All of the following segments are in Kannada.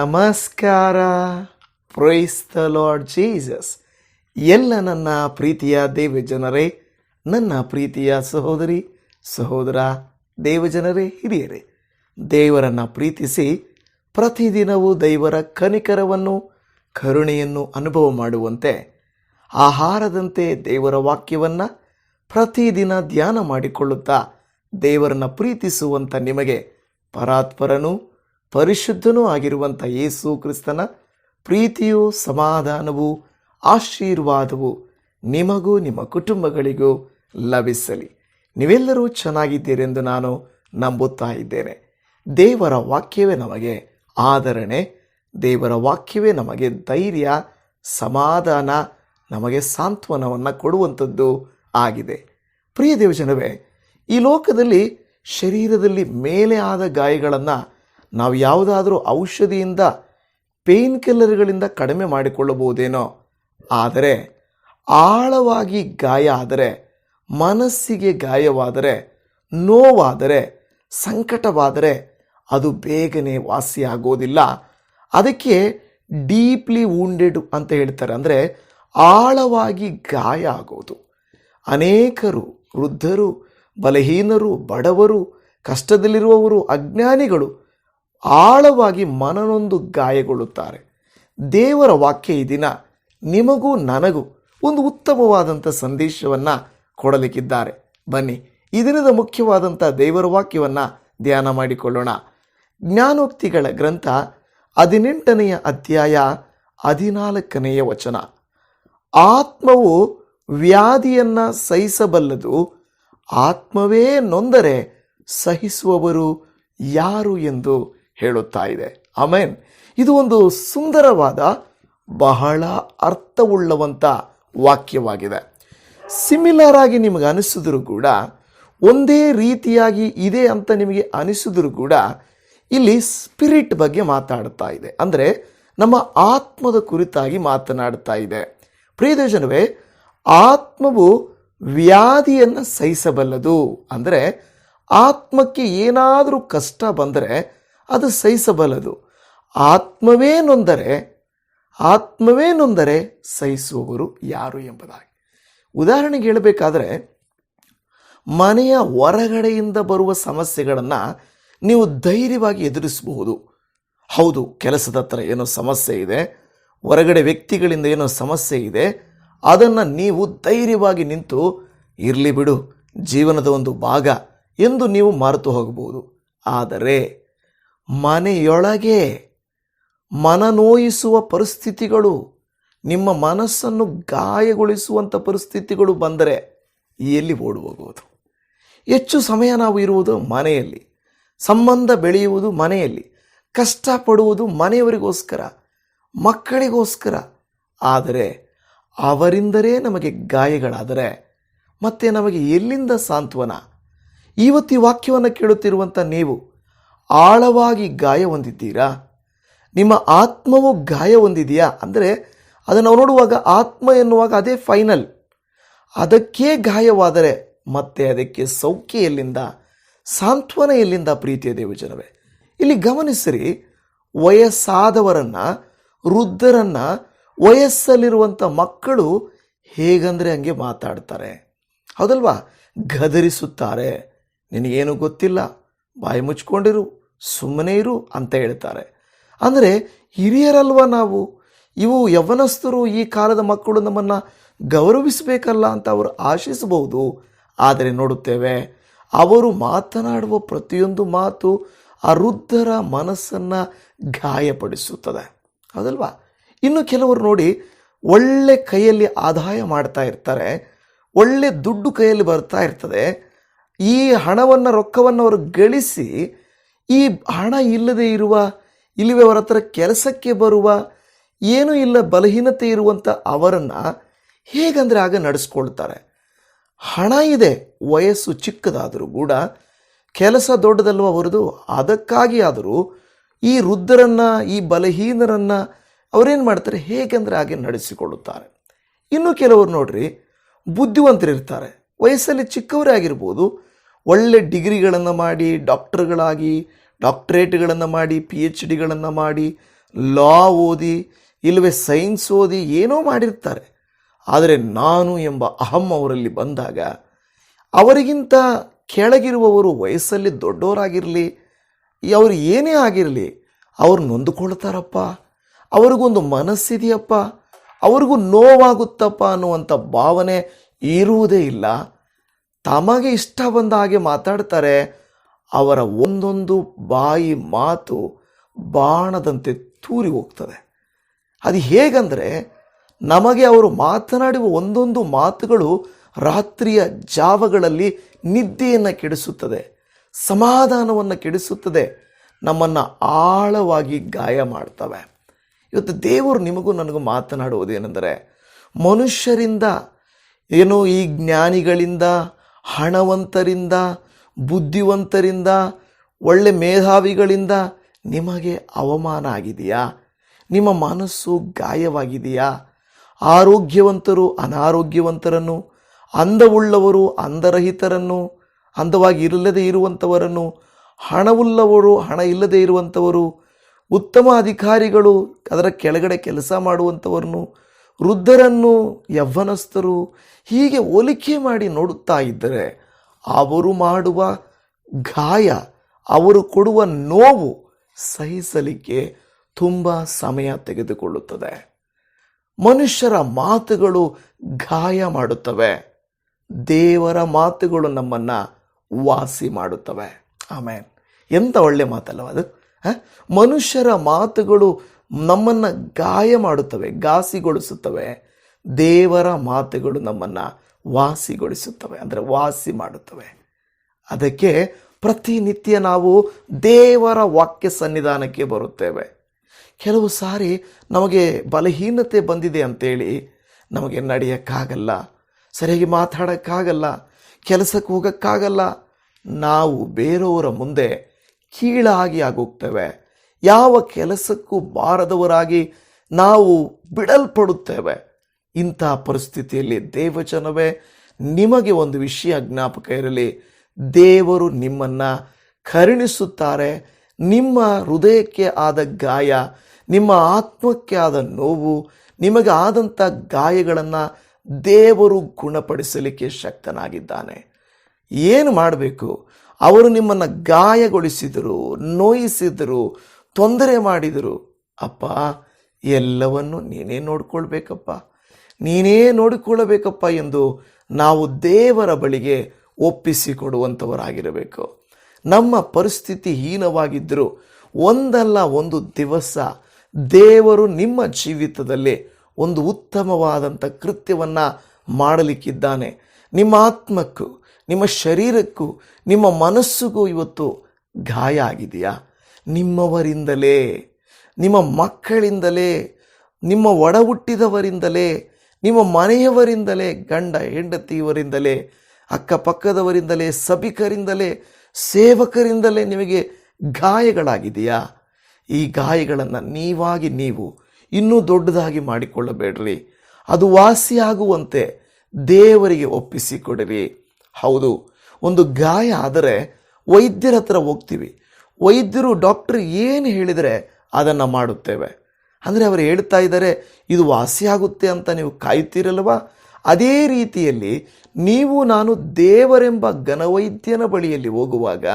ನಮಸ್ಕಾರ. ಪ್ರೈಸ್ ದ ಲಾರ್ಡ್ ಜೀಸಸ್ ಎಲ್ಲ ನನ್ನ ಪ್ರೀತಿಯ ದೇವಜನರೇ ನನ್ನ ಪ್ರೀತಿಯ ಸಹೋದರಿ, ಸಹೋದರ ದೇವಜನರೇ ಹಿರಿಯರೇ, ದೇವರನ್ನು ಪ್ರೀತಿಸಿ ಪ್ರತಿದಿನವೂ ದೇವರ ಕನಿಕರವನ್ನು, ಕರುಣೆಯನ್ನು ಅನುಭವ ಮಾಡುವಂತೆ, ಆಹಾರದಂತೆ ದೇವರ ವಾಕ್ಯವನ್ನು ಪ್ರತಿದಿನ ಧ್ಯಾನ ಮಾಡಿಕೊಳ್ಳುತ್ತಾ ದೇವರನ್ನು ಪ್ರೀತಿಸುವಂಥ ನಿಮಗೆ ಪರಾತ್ಪರನೂ ಪರಿಶುದ್ಧನೂ ಆಗಿರುವಂಥ ಯೇಸು ಕ್ರಿಸ್ತನ ಪ್ರೀತಿಯು ಸಮಾಧಾನವು ಆಶೀರ್ವಾದವು ನಿಮಗೂ ನಿಮ್ಮ ಕುಟುಂಬಗಳಿಗೂ ಲಭಿಸಲಿ. ನೀವೆಲ್ಲರೂ ಚೆನ್ನಾಗಿದ್ದೀರೆಂದು ನಾನು ನಂಬುತ್ತಾ ಇದ್ದೇನೆ. ದೇವರ ವಾಕ್ಯವೇ ನಮಗೆ ಆದರಣೆ. ದೇವರ ವಾಕ್ಯವೇ ನಮಗೆ ಧೈರ್ಯ, ಸಮಾಧಾನ, ನಮಗೆ ಸಾಂತ್ವನವನ್ನು ಕೊಡುವಂಥದ್ದು ಆಗಿದೆ. ಪ್ರಿಯ ದೇವಜನವೇ, ಈ ಲೋಕದಲ್ಲಿ ಶರೀರದಲ್ಲಿ ಮೇಲೆ ಆದ ಗಾಯಗಳನ್ನು ನಾವು ಯಾವುದಾದರೂ ಔಷಧಿಯಿಂದ ಪೇಯ್ನ್ ಕಿಲ್ಲರ್ಗಳಿಂದ ಕಡಿಮೆ ಮಾಡಿಕೊಳ್ಳಬಹುದೇನೋ? ಆದರೆ ಆಳವಾಗಿ ಗಾಯ ಆದರೆ, ಮನಸ್ಸಿಗೆ ಗಾಯವಾದರೆ, ನೋವಾದರೆ, ಸಂಕಟವಾದರೆ ಅದು ಬೇಗನೆ ವಾಸಿಯಾಗೋದಿಲ್ಲ. ಅದಕ್ಕೆ ಡೀಪ್ಲಿ ವೂಂಡೆಡ್ ಅಂತ ಹೇಳ್ತಾರೆ. ಅಂದರೆ ಆಳವಾಗಿ ಗಾಯ ಆಗೋದು. ಅನೇಕರು, ವೃದ್ಧರು, ಬಲಹೀನರು, ಬಡವರು, ಕಷ್ಟದಲ್ಲಿರುವವರು, ಅಜ್ಞಾನಿಗಳು ಆಳವಾಗಿ ಮನನೊಂದು ಗಾಯಗೊಳ್ಳುತ್ತಾರೆ. ದೇವರ ವಾಕ್ಯ ಈ ದಿನ ನಿಮಗೂ ನನಗೂ ಒಂದು ಉತ್ತಮವಾದಂಥ ಸಂದೇಶವನ್ನು ಕೊಡಲಿಕ್ಕಿದ್ದಾರೆ. ಬನ್ನಿ, ಈ ದಿನದ ಮುಖ್ಯವಾದಂಥ ದೇವರ ವಾಕ್ಯವನ್ನು ಧ್ಯಾನ ಮಾಡಿಕೊಳ್ಳೋಣ. ಜ್ಞಾನೋಕ್ತಿಗಳ ಗ್ರಂಥ ಹದಿನೆಂಟನೆಯ ಅಧ್ಯಾಯ ಹದಿನಾಲ್ಕನೆಯ ವಚನ. ಆತ್ಮವು ವ್ಯಾಧಿಯನ್ನು ಸಹಿಸಬಲ್ಲದು, ಆತ್ಮವೇ ನೊಂದರೆ ಸಹಿಸುವವರು ಯಾರು ಎಂದು ಹೇಳುತ್ತಾ ಇದೆ. ಆಮೇನ್. ಇದು ಒಂದು ಸುಂದರವಾದ, ಬಹಳ ಅರ್ಥವುಳ್ಳವಂಥ ವಾಕ್ಯವಾಗಿದೆ. ಸಿಮಿಲರ್ ಆಗಿ ನಿಮಗೆ ಅನಿಸಿದ್ರು ಕೂಡ, ಒಂದೇ ರೀತಿಯಾಗಿ ಇದೆ ಅಂತ ನಿಮಗೆ ಅನಿಸಿದ್ರು ಕೂಡ, ಇಲ್ಲಿ ಸ್ಪಿರಿಟ್ ಬಗ್ಗೆ ಮಾತಾಡ್ತಾ ಇದೆ. ಅಂದರೆ, ನಮ್ಮ ಆತ್ಮದ ಕುರಿತಾಗಿ ಮಾತನಾಡ್ತಾ ಇದೆ. ಪ್ರಿಯದೇಶನವೇ ಆತ್ಮವು ವ್ಯಾಧಿಯನ್ನು ಸಹಿಸಬಲ್ಲದು. ಅಂದರೆ, ಆತ್ಮಕ್ಕೆ ಏನಾದರೂ ಕಷ್ಟ ಬಂದರೆ ಅದು ಸಹಿಸಬಲ್ಲದು ಆತ್ಮವೇ ನೊಂದರೆ ಆತ್ಮವೇ ನೊಂದರೆ ಸಹಿಸುವವರು ಯಾರು ಎಂಬುದಾಗಿ. ಉದಾಹರಣೆಗೆ ಹೇಳಬೇಕಾದ್ರೆ, ಮನೆಯ ಹೊರಗಡೆಯಿಂದ ಬರುವ ಸಮಸ್ಯೆಗಳನ್ನು ನೀವು ಧೈರ್ಯವಾಗಿ ಎದುರಿಸಬಹುದು. ಹೌದು, ಕೆಲಸದ ಹತ್ರ ಏನೋ ಸಮಸ್ಯೆ ಇದೆ, ಹೊರಗಡೆ ವ್ಯಕ್ತಿಗಳಿಂದ ಏನೋ ಸಮಸ್ಯೆ ಇದೆ, ಅದನ್ನು ನೀವು ಧೈರ್ಯವಾಗಿ ನಿಂತು, ಇರಲಿ ಬಿಡು, ಜೀವನದ ಒಂದು ಭಾಗ ಎಂದು ನೀವು ಮರೆತು ಹೋಗಬಹುದು. ಆದರೆ ಮನೆಯೊಳಗೆ ಮನನೋಯಿಸುವ ಪರಿಸ್ಥಿತಿಗಳು, ನಿಮ್ಮ ಮನಸ್ಸನ್ನು ಗಾಯಗೊಳಿಸುವಂಥ ಪರಿಸ್ಥಿತಿಗಳು ಬಂದರೆ ಎಲ್ಲಿ ಓಡಿ ಹೋಗುವುದು ಹೆಚ್ಚು ಸಮಯ ನಾವು ಇರುವುದು ಮನೆಯಲ್ಲಿ. ಸಂಬಂಧ ಬೆಳೆಯುವುದು ಮನೆಯಲ್ಲಿ. ಕಷ್ಟಪಡುವುದು ಮನೆಯವರಿಗೋಸ್ಕರ, ಮಕ್ಕಳಿಗೋಸ್ಕರ. ಆದರೆ ಅವರಿಂದಲೇ ನಮಗೆ ಗಾಯಗಳಾದರೆ, ಮತ್ತೆ ನಮಗೆ ಎಲ್ಲಿಂದ ಸಾಂತ್ವನ? ಇವತ್ತು ಈ ವಾಕ್ಯವನ್ನು ಕೇಳುತ್ತಿರುವಂಥ ನೀವು ಆಳವಾಗಿ ಗಾಯ ಹೊಂದಿದ್ದೀರಾ? ನಿಮ್ಮ ಆತ್ಮವು ಗಾಯ ಹೊಂದಿದೆಯಾ? ಅಂದರೆ ಅದನ್ನು ನಾವು ನೋಡುವಾಗ ಆತ್ಮ ಎನ್ನುವಾಗ ಅದೇ ಫೈನಲ್ ಅದಕ್ಕೆ ಗಾಯವಾದರೆ ಮತ್ತೆ ಅದಕ್ಕೆ ಸೌಖ್ಯ ಎಲ್ಲಿಂದ? ಸಾಂತ್ವನ ಎಲ್ಲಿಂದ ಪ್ರೀತಿಯ ದೇವಜನವೇ ಇಲ್ಲಿ ಗಮನಿಸಿರಿ, ವಯಸ್ಸಾದವರನ್ನು, ವೃದ್ಧರನ್ನು ವಯಸ್ಸಲ್ಲಿರುವಂಥ ಮಕ್ಕಳು ಹೇಗಂದರೆ ಹಂಗೆ ಮಾತಾಡ್ತಾರೆ. ಹೌದಲ್ವಾ? ಗದರಿಸುತ್ತಾರೆ. ನಿನಗೇನು ಗೊತ್ತಿಲ್ಲ. ಬಾಯಿ ಮುಚ್ಕೊಂಡಿರು. ಸುಮ್ಮನೆ ಇರು ಅಂತ ಹೇಳ್ತಾರೆ. ಅಂದರೆ ಹಿರಿಯರಲ್ವ ನಾವು? ಇವು ಯವನಸ್ಥರು ಈ ಕಾಲದ ಮಕ್ಕಳು ನಮ್ಮನ್ನು ಗೌರವಿಸಬೇಕಲ್ಲ ಅಂತ ಅವರು ಆಶಿಸಬಹುದು. ಆದರೆ ನೋಡುತ್ತೇವೆ, ಅವರು ಮಾತನಾಡುವ ಪ್ರತಿಯೊಂದು ಮಾತು ಅರುದ್ಧರ ಮನಸ್ಸನ್ನು ಗಾಯಪಡಿಸುತ್ತದೆ. ಹೌದಲ್ವಾ? ಇನ್ನು ಕೆಲವರು ನೋಡಿ ಒಳ್ಳೆ ಕೈಯಲ್ಲಿ ಆದಾಯ ಮಾಡ್ತಾ ಇರ್ತಾರೆ, ಒಳ್ಳೆ ದುಡ್ಡು ಕೈಯಲ್ಲಿ ಬರ್ತಾ ಇರ್ತದೆ, ಈ ಹಣವನ್ನು ರೊಕ್ಕವನ್ನು ಅವರು ಗಳಿಸಿ ಈ ಹಣ ಇಲ್ಲದೆ ಇರುವ, ಇಲ್ಲಿವೆ ಅವರ ಹತ್ರ ಕೆಲಸಕ್ಕೆ ಬರುವ, ಏನೂ ಇಲ್ಲ, ಬಲಹೀನತೆ ಇರುವಂಥ ಅವರನ್ನು ಹೇಗಂದರೆ ಆಗ ನಡೆಸ್ಕೊಳ್ತಾರೆ. ಹಣ ಇದೆ, ವಯಸ್ಸು ಚಿಕ್ಕದಾದರೂ ಕೂಡ, ಕೆಲಸ ದೊಡ್ಡದಲ್ವ ಅವರದು, ಅದಕ್ಕಾಗಿ ಆದರೂ ಈ ವೃದ್ಧರನ್ನು, ಈ ಬಲಹೀನರನ್ನು ಅವರೇನು ಮಾಡ್ತಾರೆ, ಹೇಗೆಂದರೆ ಹಾಗೆ ನಡೆಸಿಕೊಳ್ಳುತ್ತಾರೆ. ಇನ್ನು ಕೆಲವರು ನೋಡ್ರಿ, ಬುದ್ಧಿವಂತರಿರ್ತಾರೆ. ವಯಸ್ಸಲ್ಲಿ ಚಿಕ್ಕವರೇ ಆಗಿರ್ಬೋದು, ಒಳ್ಳೆ ಡಿಗ್ರಿಗಳನ್ನು ಮಾಡಿ, ಡಾಕ್ಟರ್ಗಳಾಗಿ ಡಾಕ್ಟ್ರೇಟ್ಗಳನ್ನು ಮಾಡಿ ಪಿ ಎಚ್ ಡಿಗಳನ್ನು ಮಾಡಿ ಲಾ ಓದಿ ಇಲ್ಲವೇ ಸೈನ್ಸ್ ಓದಿ ಏನೋ ಮಾಡಿರ್ತಾರೆ. ಆದರೆ ನಾನು ಎಂಬ ಅಹಂ ಅವರಲ್ಲಿ ಬಂದಾಗ, ಅವರಿಗಿಂತ ಕೆಳಗಿರುವವರು ವಯಸ್ಸಲ್ಲಿ ದೊಡ್ಡವರಾಗಿರಲಿ, ಅವರು ಏನೇ ಆಗಿರಲಿ, ಅವ್ರು ನೊಂದುಕೊಳ್ತಾರಪ್ಪ. ಅವ್ರಿಗೊಂದು ಮನಸ್ಸಿದೆಯಪ್ಪ. ಅವ್ರಿಗೂ ನೋವಾಗುತ್ತಪ್ಪ ಅನ್ನುವಂಥ ಭಾವನೆ ಇರುವುದೇ ಇಲ್ಲ. ತಮಗೆ ಇಷ್ಟ ಬಂದ ಹಾಗೆ ಮಾತಾಡ್ತಾರೆ. ಅವರ ಒಂದೊಂದು ಬಾಯಿ ಮಾತು ಬಾಣದಂತೆ ತೂರಿ ಹೋಗ್ತದೆ. ಅದು ಹೇಗಂದರೆ ನಮಗೆ ಅವರು ಮಾತನಾಡುವ ಒಂದೊಂದು ಮಾತುಗಳು ರಾತ್ರಿಯ ಜಾವಗಳಲ್ಲಿ ನಿದ್ದೆಯನ್ನು ಕೆಡಿಸುತ್ತದೆ, ಸಮಾಧಾನವನ್ನು ಕೆಡಿಸುತ್ತದೆ, ನಮ್ಮನ್ನು ಆಳವಾಗಿ ಗಾಯ ಮಾಡ್ತವೆ. ಇವತ್ತು ದೇವರು ನಿಮಗೂ ನನಗೂ ಮಾತನಾಡುವುದೇನೆಂದರೆ ಮನುಷ್ಯರಿಂದ, ಏನೋ ಈ ಜ್ಞಾನಿಗಳಿಂದ, ಹಣವಂತರಿಂದ ಬುದ್ಧಿವಂತರಿಂದ, ಒಳ್ಳೆ ಮೇಧಾವಿಗಳಿಂದ ನಿಮಗೆ ಅವಮಾನ ಆಗಿದೆಯಾ? ನಿಮ್ಮ ಮನಸ್ಸು ಗಾಯವಾಗಿದೆಯಾ? ಆರೋಗ್ಯವಂತರು ಅನಾರೋಗ್ಯವಂತರನ್ನು, ಅಂದವುಳ್ಳವರು ಅಂದರಹಿತರನ್ನು, ಅಂದವಾಗಿ ಇರಲ್ಲದೆ ಇರುವಂಥವರನ್ನು ಹಣವುಳ್ಳವರು ಹಣ ಇಲ್ಲದೆ ಇರುವಂಥವರು ಉತ್ತಮ ಅಧಿಕಾರಿಗಳು ಅದರ ಕೆಳಗಡೆ ಕೆಲಸ ಮಾಡುವಂಥವರನ್ನು ವೃದ್ಧರನ್ನು ಯವ್ವನಸ್ಥರು ಹೀಗೆ ಹೋಲಿಕೆ ಮಾಡಿ ನೋಡುತ್ತಾ ಇದ್ದರೆ ಅವರು ಮಾಡುವ ಗಾಯ, ಅವರು ಕೊಡುವ ನೋವು ಸಹಿಸಲಿಕ್ಕೆ ತುಂಬ ಸಮಯ ತೆಗೆದುಕೊಳ್ಳುತ್ತದೆ. ಮನುಷ್ಯರ ಮಾತುಗಳು ಗಾಯ ಮಾಡುತ್ತವೆ. ದೇವರ ಮಾತುಗಳು ನಮ್ಮನ್ನು ವಾಸಿ ಮಾಡುತ್ತವೆ. ಆಮೇನ್. ಎಂಥ ಒಳ್ಳೆ ಮಾತಲ್ಲವ ಅದು? ಮನುಷ್ಯರ ಮಾತುಗಳು ನಮ್ಮನ್ನು ಗಾಯ ಮಾಡುತ್ತವೆ, ಘಾಸಿಗೊಳಿಸುತ್ತವೆ. ದೇವರ ಮಾತುಗಳು ನಮ್ಮನ್ನು ವಾಸಿಗೊಳಿಸುತ್ತವೆ, ಅಂದರೆ ವಾಸಿ ಮಾಡುತ್ತವೆ. ಅದಕ್ಕೆ ಪ್ರತಿನಿತ್ಯ ನಾವು ದೇವರ ವಾಕ್ಯ ಸನ್ನಿಧಾನಕ್ಕೆ ಬರುತ್ತೇವೆ. ಕೆಲವು ಸಾರಿ ನಮಗೆ ಬಲಹೀನತೆ ಬಂದಿದೆ ಅಂತೇಳಿ ನಮಗೆ ನಡೆಯೋಕ್ಕಾಗಲ್ಲ, ಸರಿಯಾಗಿ ಮಾತಾಡೋಕ್ಕಾಗಲ್ಲ, ಕೆಲಸಕ್ಕೆ ಹೋಗೋಕ್ಕಾಗಲ್ಲ, ನಾವು ಬೇರೆಯವರ ಮುಂದೆ ಕೀಳಾಗಿ ಆಗೋಗ್ತೇವೆ. ಯಾವ ಕೆಲಸಕ್ಕೂ ಬಾರದವರಾಗಿ ನಾವು ಬಿಡಲ್ಪಡುತ್ತೇವೆ. ಇಂಥ ಪರಿಸ್ಥಿತಿಯಲ್ಲಿ ದೇವಜನವೇ, ನಿಮಗೆ ಒಂದು ವಿಷಯ ಜ್ಞಾಪಕ ಇರಲಿ. ದೇವರು ನಿಮ್ಮನ್ನು ಕರುಣಿಸುತ್ತಾರೆ. ನಿಮ್ಮ ಹೃದಯಕ್ಕೆ ಆದ ಗಾಯ, ನಿಮ್ಮ ಆತ್ಮಕ್ಕೆ ಆದ ನೋವು, ನಿಮಗೆ ಆದಂಥ ಗಾಯಗಳನ್ನು ದೇವರು ಗುಣಪಡಿಸಲಿಕ್ಕೆ ಶಕ್ತನಾಗಿದ್ದಾನೆ. ಏನು ಮಾಡಬೇಕು? ಅವರು ನಿಮ್ಮನ್ನು ಗಾಯಗೊಳಿಸಿದರು, ನೋಯಿಸಿದರು, ತೊಂದರೆ ಮಾಡಿದರು. ಅಪ್ಪ, ಎಲ್ಲವನ್ನು ನೀನೇ ನೋಡ್ಕೊಳ್ಬೇಕಪ್ಪ. ನೀನೇ ನೋಡಿಕೊಳ್ಳಬೇಕಪ್ಪ ಎಂದು ನಾವು ದೇವರ ಬಳಿಗೆ ಒಪ್ಪಿಸಿಕೊಡುವಂಥವರಾಗಿರಬೇಕು. ನಮ್ಮ ಪರಿಸ್ಥಿತಿ ಹೀನವಾಗಿದ್ದರೂ ಒಂದಲ್ಲ ಒಂದು ದಿವಸ ದೇವರು ನಿಮ್ಮ ಜೀವಿತದಲ್ಲಿ ಒಂದು ಉತ್ತಮವಾದಂಥ ಕೃತ್ಯವನ್ನು ಮಾಡಲಿಕ್ಕಿದ್ದಾನೆ. ನಿಮ್ಮ ಆತ್ಮಕ್ಕೂ, ನಿಮ್ಮ ಶರೀರಕ್ಕೂ, ನಿಮ್ಮ ಮನಸ್ಸಿಗೂ ಇವತ್ತು ಗಾಯ ಆಗಿದೆಯಾ? ನಿಮ್ಮವರಿಂದಲೇ, ನಿಮ್ಮ ಮಕ್ಕಳಿಂದಲೇ, ನಿಮ್ಮ ಒಡ ಹುಟ್ಟಿದವರಿಂದಲೇ ನಿಮ್ಮ ಮನೆಯವರಿಂದಲೇ, ಗಂಡ ಹೆಂಡತಿಯವರಿಂದಲೇ, ಅಕ್ಕಪಕ್ಕದವರಿಂದಲೇ, ಸಭಿಕರಿಂದಲೇ, ಸೇವಕರಿಂದಲೇ ನಿಮಗೆ ಗಾಯಗಳಾಗಿದೆಯಾ? ಈ ಗಾಯಗಳನ್ನು ನೀವಾಗಿ ನೀವು ಇನ್ನೂ ದೊಡ್ಡದಾಗಿ ಮಾಡಿಕೊಳ್ಳಬೇಡ್ರಿ. ಅದು ವಾಸಿಯಾಗುವಂತೆ ದೇವರಿಗೆ ಒಪ್ಪಿಸಿಕೊಡಿರಿ. ಹೌದು, ಒಂದು ಗಾಯ ಆದರೆ ವೈದ್ಯರ ಹತ್ರ ಹೋಗ್ತೀವಿ. ವೈದ್ಯರು, ಡಾಕ್ಟರ್ ಏನು ಹೇಳಿದರೆ ಅದನ್ನು ಮಾಡುತ್ತೇವೆ. ಅಂದರೆ ಅವರು ಹೇಳ್ತಾ ಇದ್ದಾರೆ, ಇದು ವಾಸಿಯಾಗುತ್ತೆ ಅಂತ ನೀವು ಕಾಯ್ತೀರಲ್ವಾ? ಅದೇ ರೀತಿಯಲ್ಲಿ ನೀವು ನಾನು ದೇವರೆಂಬ ಘನವೈದ್ಯನ ಬಳಿಯಲ್ಲಿ ಹೋಗುವಾಗ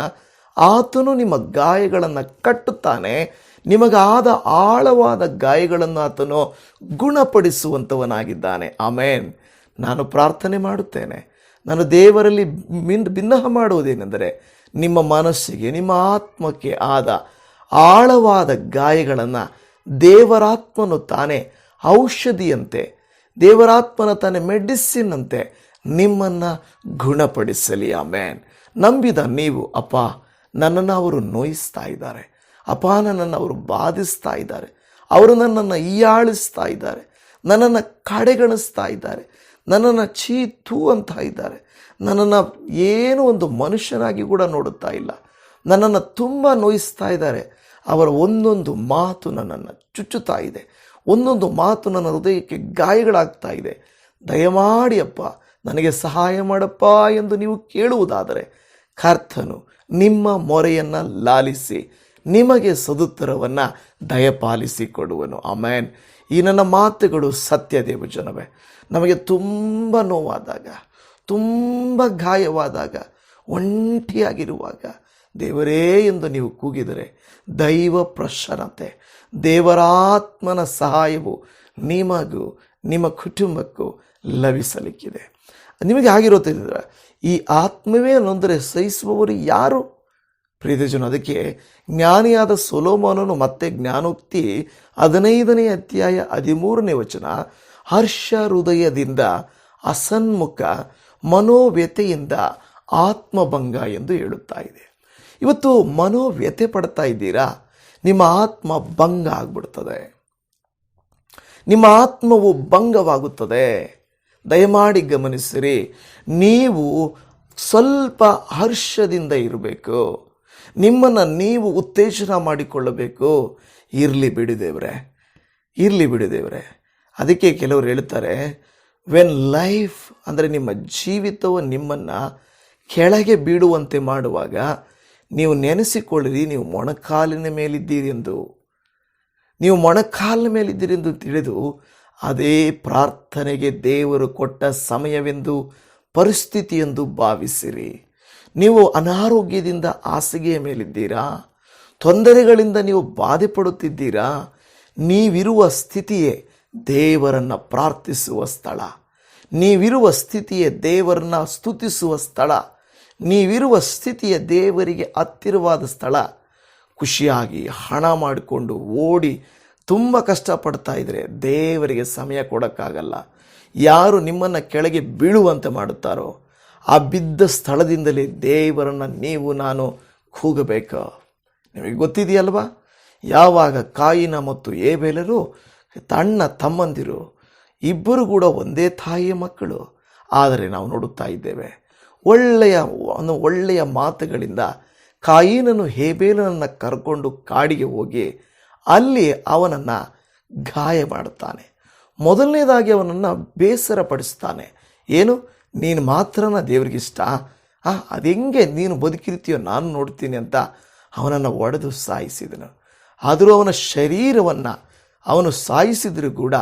ಆತನು ನಿಮ್ಮ ಗಾಯಗಳನ್ನು ಕಟ್ಟುತ್ತಾನೆ, ನಿಮಗಾದ ಆಳವಾದ ಗಾಯಗಳನ್ನು ಆತನು ಗುಣಪಡಿಸುವಂಥವನಾಗಿದ್ದಾನೆ. ಆಮೇನ್. ನಾನು ಪ್ರಾರ್ಥನೆ ಮಾಡುತ್ತೇನೆ. ನಾನು ದೇವರಲ್ಲಿ ಮಿನ್ ಭಿನ್ನಹ ಮಾಡುವುದೇನೆಂದರೆ, ನಿಮ್ಮ ಮನಸ್ಸಿಗೆ, ನಿಮ್ಮ ಆತ್ಮಕ್ಕೆ ಆದ ಆಳವಾದ ಗಾಯಗಳನ್ನು ದೇವರಾತ್ಮನು ತಾನೇ ಔಷಧಿಯಂತೆ, ದೇವರಾತ್ಮನ ತಾನೇ ಮೆಡಿಸಿನ್ ಅಂತೆ ನಿಮ್ಮನ್ನು ಗುಣಪಡಿಸಲಿ, ಆಮೇನ್. ನಂಬಿದ ನೀವು, ಅಪ್ಪ, ನನ್ನನ್ನು ಅವರು ನೋಯಿಸ್ತಾ ಇದ್ದಾರೆ. ಅಪ್ಪ, ನನ್ನನ್ನು ಅವರು ಬಾಧಿಸ್ತಾ ಇದ್ದಾರೆ. ಅವರು ನನ್ನನ್ನು ಹೀಯಾಳಿಸ್ತಾ ಇದ್ದಾರೆ. ನನ್ನನ್ನು ಕಡೆಗಣಿಸ್ತಾ ಇದ್ದಾರೆ. ನನ್ನನ್ನು ಚೀತು ಅಂತ ಇದ್ದಾರೆ. ನನ್ನನ್ನು ಏನು ಒಂದು ಮನುಷ್ಯನಾಗಿ ಕೂಡ ನೋಡುತ್ತಾ ಇಲ್ಲ. ನನ್ನನ್ನು ತುಂಬ ನೋಯಿಸ್ತಾ ಇದ್ದಾರೆ. ಅವರ ಒಂದೊಂದು ಮಾತು ನನ್ನನ್ನು ಚುಚ್ಚುತ್ತಾ ಇದೆ. ಒಂದೊಂದು ಮಾತು ನನ್ನ ಹೃದಯಕ್ಕೆ ಗಾಯಗಳಾಗ್ತಾ ಇದೆ. ದಯಮಾಡಿ ಅಪ್ಪ, ನನಗೆ ಸಹಾಯ ಮಾಡಪ್ಪ ಎಂದು ನೀವು ಕೇಳುವುದಾದರೆ ಕರ್ತನು ನಿಮ್ಮ ಮೊರೆಯನ್ನು ಲಾಲಿಸಿ, ನಿಮಗೆ ಸದುತ್ತರವನ್ನು ದಯಪಾಲಿಸಿಕೊಡುವನು ಅಮೇನ್ ಈ ನನ್ನ ಮಾತುಗಳು ಸತ್ಯ ದೇವಜನವೇ ನಮಗೆ ತುಂಬ ನೋವಾದಾಗ, ತುಂಬ ಗಾಯವಾದಾಗ, ಒಂಟಿಯಾಗಿರುವಾಗ ದೇವರೇ ಎಂದು ನೀವು ಕೂಗಿದರೆ ದೈವ ಪ್ರಸನ್ನತೆ ದೇವರಾತ್ಮನ ಸಹಾಯವು ನಿಮಗೂ, ನಿಮ್ಮ ಕುಟುಂಬಕ್ಕೂ ಲಭಿಸಲಿಕ್ಕಿದೆ. ನಿಮಗೆ ಆಗಿರುತ್ತಿದ್ರೆ ಈ ಆತ್ಮವೇ ನೊಂದರೆ ಸಹಿಸುವವರು ಯಾರು? ಪ್ರೀತಿಜನ ಅದಕ್ಕೆ ಜ್ಞಾನಿಯಾದ ಸೊಲೋಮೋನನು ಮತ್ತೆ ಜ್ಞಾನೋಕ್ತಿ ಹದಿನೈದನೇ ಅಧ್ಯಾಯ ಹದಿಮೂರನೇ ವಚನ, ಹರ್ಷ ಹೃದಯದಿಂದ ಅಸನ್ಮುಖ ಮನೋವ್ಯತೆಯಿಂದ ಆತ್ಮಭಂಗ ಎಂದು ಹೇಳುತ್ತಾ ಇದೆ. ಇವತ್ತು ಮನೋವ್ಯಥೆ ಪಡ್ತಾ ಇದ್ದೀರಾ? ನಿಮ್ಮ ಆತ್ಮ ಭಂಗ ಆಗ್ಬಿಡ್ತದೆ. ನಿಮ್ಮ ಆತ್ಮವು ಭಂಗವಾಗುತ್ತದೆ. ದಯಮಾಡಿ ಗಮನಿಸಿರಿ. ನೀವು ಸ್ವಲ್ಪ ಹರ್ಷದಿಂದ ಇರಬೇಕು. ನಿಮ್ಮನ್ನು ನೀವು ಉತ್ತೇಜನ ಮಾಡಿಕೊಳ್ಳಬೇಕು. ಇರಲಿ ಬಿಡಿದೇವ್ರೆ ಇರಲಿ ಬಿಡಿದೇವ್ರೆ ಅದಕ್ಕೆ ಕೆಲವರು ಹೇಳ್ತಾರೆ ವೆನ್ ಲೈಫ್ ಅಂದರೆ ನಿಮ್ಮ ಜೀವಿತವು ನಿಮ್ಮನ್ನು ಕೆಳಗೆ ಬೀಳುವಂತೆ ಮಾಡುವಾಗ ನೀವು ನೆನೆಸಿಕೊಳ್ಳಿರಿ, ನೀವು ಮೊಣಕಾಲಿನ ಮೇಲಿದ್ದೀರಿ ಎಂದು. ನೀವು ಮೊಣಕಾಲಿನ ಮೇಲಿದ್ದೀರಿ ಎಂದು ತಿಳಿದು ಅದೇ ಪ್ರಾರ್ಥನೆಗೆ ದೇವರು ಕೊಟ್ಟ ಸಮಯವೆಂದು ಪರಿಸ್ಥಿತಿ ಎಂದು ಭಾವಿಸಿರಿ. ನೀವು ಅನಾರೋಗ್ಯದಿಂದ ಹಾಸಿಗೆಯ ಮೇಲಿದ್ದೀರಾ? ತೊಂದರೆಗಳಿಂದ ನೀವು ಬಾಧೆ ಪಡುತ್ತಿದ್ದೀರಾ ನೀವಿರುವ ಸ್ಥಿತಿಯೇ ದೇವರನ್ನು ಪ್ರಾರ್ಥಿಸುವ ಸ್ಥಳ. ನೀವಿರುವ ಸ್ಥಿತಿಯೇ ದೇವರನ್ನ ಸ್ತುತಿಸುವ ಸ್ಥಳ. ನೀವಿರುವ ಸ್ಥಿತಿಯ ದೇವರಿಗೆ ಹತ್ತಿರವಾದ ಸ್ಥಳ. ಖುಷಿಯಾಗಿ ಹಣ ಮಾಡಿಕೊಂಡು ಓಡಿ ತುಂಬ ಕಷ್ಟಪಡ್ತಾ ಇದ್ದರೆ ದೇವರಿಗೆ ಸಮಯ ಕೊಡೋಕ್ಕಾಗಲ್ಲ. ಯಾರು ನಿಮ್ಮನ್ನು ಕೆಳಗೆ ಬೀಳುವಂತೆ ಮಾಡುತ್ತಾರೋ, ಆ ಬಿದ್ದ ಸ್ಥಳದಿಂದಲೇ ದೇವರನ್ನು ನೀವು, ನಾನು ಕೂಗಬೇಕು. ನಿಮಗೆ ಗೊತ್ತಿದೆಯಲ್ವಾ? ಯಾವಾಗ ಕಾಯಿನ ಮತ್ತು ಏಬೇಲರು ತಣ್ಣ ತಮ್ಮಂದಿರು, ಇಬ್ಬರು ಕೂಡ ಒಂದೇ ತಾಯಿಯ ಮಕ್ಕಳು. ಆದರೆ ನಾವು ನೋಡುತ್ತಾ ಇದ್ದೇವೆ ಒಳ್ಳೆಯ ಒಂದು ಒಳ್ಳೆಯ ಮಾತುಗಳಿಂದ ಕಾಯಿನನು ಹೇಬೇಲನನ್ನು ಕರ್ಕೊಂಡು ಕಾಡಿಗೆ ಹೋಗಿ ಅಲ್ಲಿ ಅವನನ್ನು ಗಾಯ ಮಾಡುತ್ತಾನೆ. ಮೊದಲನೇದಾಗಿ ಅವನನ್ನು ಬೇಸರಪಡಿಸ್ತಾನೆ. ಏನು? ನೀನು ಮಾತ್ರನ ದೇವರಿಗಿಷ್ಟ? ಆ ಅದು ಹೆಂಗೆ ನೀನು ಬದುಕಿರ್ತೀಯೋ ನಾನು ನೋಡ್ತೀನಿ ಅಂತ ಅವನನ್ನು ಒಡೆದು ಸಾಯಿಸಿದನು. ಆದರೂ ಅವನ ಶರೀರವನ್ನು ಅವನು ಸಾಯಿಸಿದರೂ ಕೂಡ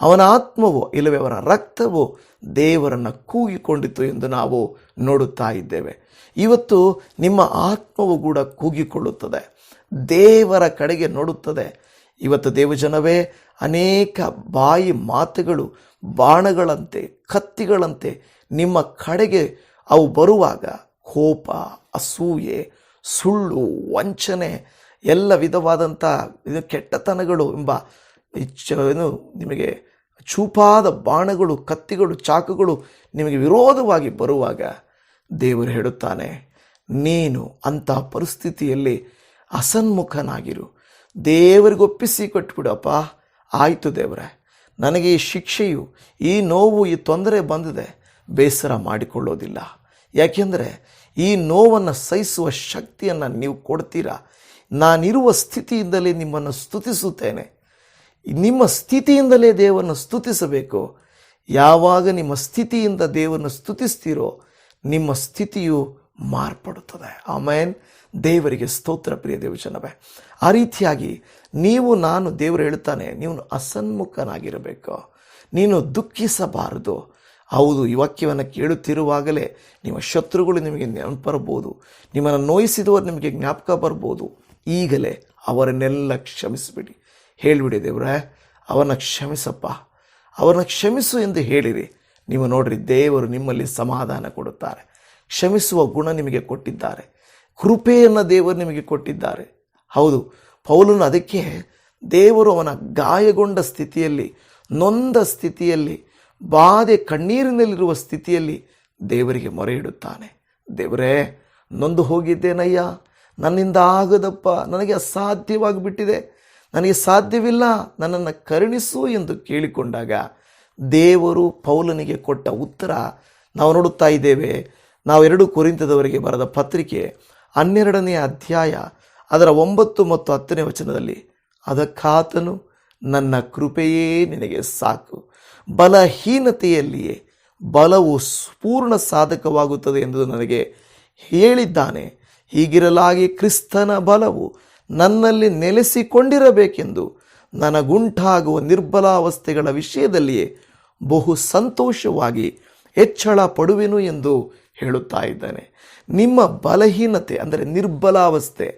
ಅವನ ಆತ್ಮವೋ, ಇಲ್ಲವೇ ಅವನ ರಕ್ತವೋ ದೇವರನ್ನು ಕೂಗಿಕೊಂಡಿತು ಎಂದು ನಾವು ನೋಡುತ್ತಾ ಇದ್ದೇವೆ. ಇವತ್ತು ನಿಮ್ಮ ಆತ್ಮವು ಕೂಡ ಕೂಗಿಕೊಳ್ಳುತ್ತದೆ. ದೇವರ ಕಡೆಗೆ ನೋಡುತ್ತದೆ. ಇವತ್ತು ದೇವಜನವೇ, ಅನೇಕ ಬಾಯಿ ಮಾತುಗಳು, ಬಾಣಗಳಂತೆ, ಕತ್ತಿಗಳಂತೆ ನಿಮ್ಮ ಕಡೆಗೆ ಅವು ಬರುವಾಗ ಕೋಪ, ಅಸೂಯೆ, ಸುಳ್ಳು, ವಂಚನೆ, ಎಲ್ಲ ವಿಧವಾದಂಥ ಕೆಟ್ಟತನಗಳು ಎಂಬ ಏನು ನಿಮಗೆ ಚೂಪಾದ ಬಾಣಗಳು, ಕತ್ತಿಗಳು, ಚಾಕುಗಳು ನಿಮಗೆ ವಿರೋಧವಾಗಿ ಬರುವಾಗ ದೇವರು ಹೇಳುತ್ತಾನೆ, ನೀನು ಅಂಥ ಪರಿಸ್ಥಿತಿಯಲ್ಲಿ ಅಸನ್ಮುಖನಾಗಿರು. ದೇವರಿಗೆ ಒಪ್ಪಿಸಿ ಕೊಟ್ಬಿಡಪ್ಪ ಆಯಿತು ದೇವರೇ, ನನಗೆ ಈ ಶಿಕ್ಷೆಯು, ಈ ನೋವು, ಈ ತೊಂದರೆ ಬಂದಿದೆ. ಬೇಸರ ಮಾಡಿಕೊಳ್ಳೋದಿಲ್ಲ. ಯಾಕೆಂದರೆ ಈ ನೋವನ್ನು ಸಹಿಸುವ ಶಕ್ತಿಯನ್ನು ನೀವು ಕೊಡ್ತೀರಾ? ನಾನಿರುವ ಸ್ಥಿತಿಯಿಂದಲೇ ನಿಮ್ಮನ್ನು ಸ್ತುತಿಸುತ್ತೇನೆ. ನಿಮ್ಮ ಸ್ಥಿತಿಯಿಂದಲೇ ದೇವರನ್ನು ಸ್ತುತಿಸಬೇಕು. ಯಾವಾಗ ನಿಮ್ಮ ಸ್ಥಿತಿಯಿಂದ ದೇವರನ್ನು ಸ್ತುತಿಸ್ತೀರೋ, ನಿಮ್ಮ ಸ್ಥಿತಿಯು ಮಾರ್ಪಡುತ್ತದೆ. ಆಮೇನ್. ದೇವರಿಗೆ ಸ್ತೋತ್ರ ಪ್ರಿಯ ದೇವಜನವೇ. ಆ ರೀತಿಯಾಗಿ ನೀವು, ನಾನು, ದೇವರು ಹೇಳ್ತಾನೆ, ನೀವು ಅಸನ್ಮುಖನಾಗಿರಬೇಕು. ನೀನು ದುಃಖಿಸಬಾರದು. ಹೌದು, ಈ ವಾಕ್ಯವನ್ನು ಕೇಳುತ್ತಿರುವಾಗಲೇ ನಿಮ್ಮ ಶತ್ರುಗಳು ನಿಮಗೆ ನೆನಪರಬಹುದು ಬರ್ಬೋದು ನಿಮ್ಮನ್ನು ನೋಯಿಸಿದವರು ನಿಮಗೆ ಜ್ಞಾಪಕ ಬರ್ಬೋದು ಈಗಲೇ ಅವರನ್ನೆಲ್ಲ ಕ್ಷಮಿಸಿಬಿಡಿ. ಹೇಳಿಬಿಡಿ ದೇವ್ರೆ ಅವನ ಕ್ಷಮಿಸಪ್ಪ. ಅವನ ಕ್ಷಮಿಸು ಎಂದು ಹೇಳಿರಿ. ನೀವು ನೋಡ್ರಿ, ದೇವರು ನಿಮ್ಮಲ್ಲಿ ಸಮಾಧಾನ ಕೊಡುತ್ತಾರೆ. ಕ್ಷಮಿಸುವ ಗುಣ ನಿಮಗೆ ಕೊಟ್ಟಿದ್ದಾರೆ. ಕೃಪೆಯನ್ನು ದೇವರು ನಿಮಗೆ ಕೊಟ್ಟಿದ್ದಾರೆ. ಹೌದು, ಪೌಲನು ಅದಕ್ಕೆ ದೇವರು ಅವನ ಗಾಯಗೊಂಡ ಸ್ಥಿತಿಯಲ್ಲಿ, ನೊಂದ ಸ್ಥಿತಿಯಲ್ಲಿ, ಬಾಧೆ ಕಣ್ಣೀರಿನಲ್ಲಿರುವ ಸ್ಥಿತಿಯಲ್ಲಿ ದೇವರಿಗೆ ಮೊರೆ ಇಡುತ್ತಾನೆ ದೇವರೇ, ನೊಂದು ಹೋಗಿದ್ದೇನಯ್ಯ? ನನ್ನಿಂದ ಆಗದಪ್ಪ, ನನಗೆ ಅಸಾಧ್ಯವಾಗಿ ಬಿಟ್ಟಿದೆ ನನಗೆ ಸಾಧ್ಯವಿಲ್ಲ ನನ್ನನ್ನು ಕರುಣಿಸು ಎಂದು ಕೇಳಿಕೊಂಡಾಗ ದೇವರು ಪೌಲನಿಗೆ ಕೊಟ್ಟ ಉತ್ತರ, ನಾವು ನೋಡುತ್ತಾ ಇದ್ದೇವೆ, ನಾವು ಎರಡು ಕುರಿತದವರಿಗೆ ಬರೆದ ಪತ್ರಿಕೆ ಹನ್ನೆರಡನೇ ಅಧ್ಯಾಯ ಅದರ ಒಂಬತ್ತು ಮತ್ತು ಹತ್ತನೇ ವಚನದಲ್ಲಿ, ಅದಕ್ಕಾತನು ನನ್ನ ಕೃಪೆಯೇ ನಿನಗೆ ಸಾಕು. ಬಲಹೀನತೆಯಲ್ಲಿಯೇ ಬಲವು ಪೂರ್ಣ ಸಾಧಕವಾಗುತ್ತದೆ ಎಂದು ನನಗೆ ಹೇಳಿದ್ದಾನೆ. ಹೀಗಿರಲಾಗಿ ಕ್ರಿಸ್ತನ ಬಲವು ನನ್ನಲ್ಲಿ ನೆಲೆಸಿಕೊಂಡಿರಬೇಕೆಂದು ನನಗುಂಟಾಗುವ ನಿರ್ಬಲಾವಸ್ಥೆಗಳ ವಿಷಯದಲ್ಲಿಯೇ ಬಹು ಸಂತೋಷವಾಗಿ ಹೆಚ್ಚಳ ಪಡುವೆನು ಎಂದು ಹೇಳುತ್ತಾ ಇದ್ದಾನೆ. ನಿಮ್ಮ ಬಲಹೀನತೆ ಅಂದರೆ ನಿರ್ಬಲಾವಸ್ಥೆ